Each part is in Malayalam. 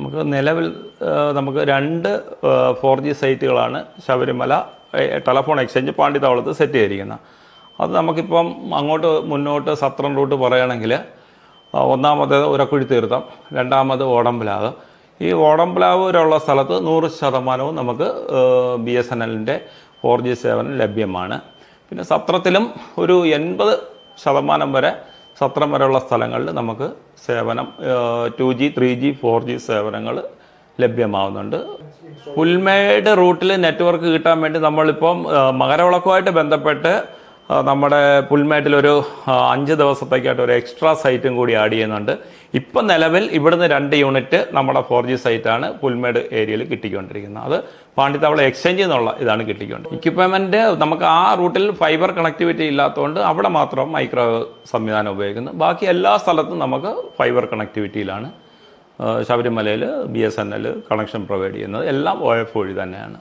നമുക്ക് നിലവിൽ നമുക്ക് രണ്ട് ഫോർ ജി സൈറ്റുകളാണ് ശബരിമല ടെലഫോൺ എക്സ്ചേഞ്ച് പാണ്ഡിത്താവളത്ത് സെറ്റ് ചെയ്തിരിക്കുന്നത്. അത് നമുക്കിപ്പം അങ്ങോട്ട് മുന്നോട്ട് സത്രം റൂട്ട് പറയുകയാണെങ്കിൽ ഒന്നാമത്തേത് ഒന്നാമത് ഉരക്കുഴി തീർത്ഥം രണ്ടാമത് ഓടംപ്ലാവ് ഈ ഓടംപ്ലാവ് വരെയുള്ള സ്ഥലത്ത് നൂറ് ശതമാനവും നമുക്ക് ബി എസ് എൻ എല്ലിന്റെ ഫോർ ജി സേവനം ലഭ്യമാണ്. പിന്നെ സത്രത്തിലും ഒരു എൺപത് ശതമാനം വരെ സത്രം വരെയുള്ള സ്ഥലങ്ങളിൽ നമുക്ക് സേവനം two G three G four G സേവനങ്ങൾ ലഭ്യമാവുന്നുണ്ട്. പുൽമേട് റൂട്ടിൽ നെറ്റ്വർക്ക് കിട്ടാൻ വേണ്ടി നമ്മളിപ്പം മകരവിളക്കുമായിട്ട് ബന്ധപ്പെട്ട് നമ്മുടെ പുൽമേട്ടിലൊരു അഞ്ച് ദിവസത്തേക്കായിട്ട് ഒരു എക്സ്ട്രാ സൈറ്റും കൂടി ആഡ് ചെയ്യുന്നുണ്ട്. ഇപ്പം നിലവിൽ ഇവിടുന്ന് രണ്ട് യൂണിറ്റ് നമ്മുടെ ഫോർ ജി സൈറ്റാണ് പുൽമേട് ഏരിയയിൽ കിട്ടിക്കൊണ്ടിരിക്കുന്നത്. അത് പാണ്ഡിത്താവള എക്സ്ചേഞ്ച് എന്നുള്ള ഇതാണ് കിട്ടിക്കൊണ്ട് ഇക്വിപ്മെന്റ് നമുക്ക് ആ റൂട്ടിൽ ഫൈബർ കണക്ടിവിറ്റി ഇല്ലാത്തതുകൊണ്ട് അവിടെ മാത്രം മൈക്രോ സംവിധാനം ഉപയോഗിക്കുന്നു. ബാക്കി എല്ലാ സ്ഥലത്തും നമുക്ക് ഫൈബർ കണക്ടിവിറ്റിയിലാണ് ശബരിമലയിൽ B S N L connection provide ചെയ്യുന്നത്. എല്ലാം ഒ എഫ് വഴി തന്നെയാണ്.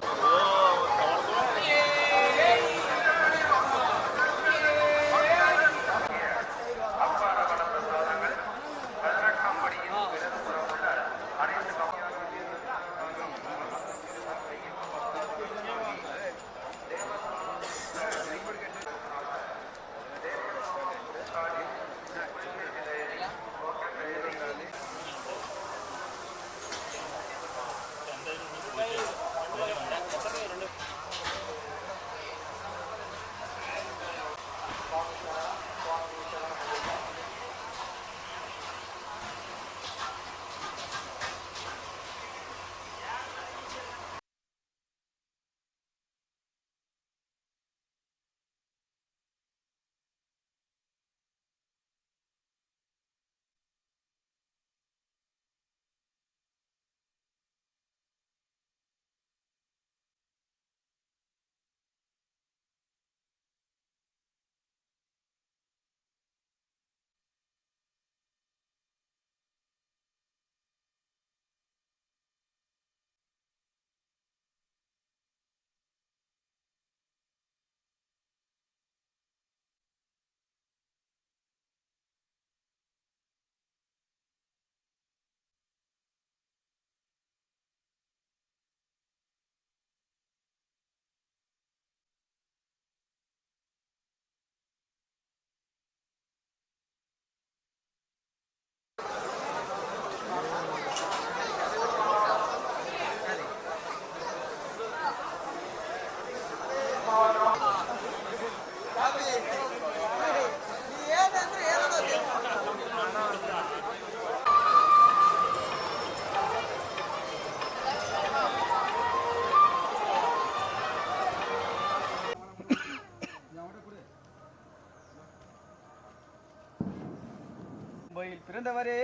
மும்பையில் பிறந்தவரே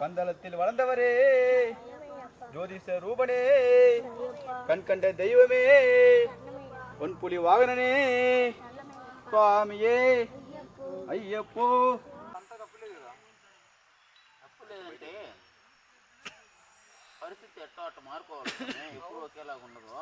பந்தளத்தில் வளர்ந்தவரே ஜோதிஷ ரூபனே கண் கண்ட தெய்வமே பொன்புலி வாகனனே சுவாமியே ஐயப்போ తప్పులేదంటే పరిస్థితి ఎట్లా అట్ట మారిపోవాలి ఎప్పుడు ఒకేలాగా ఉండదు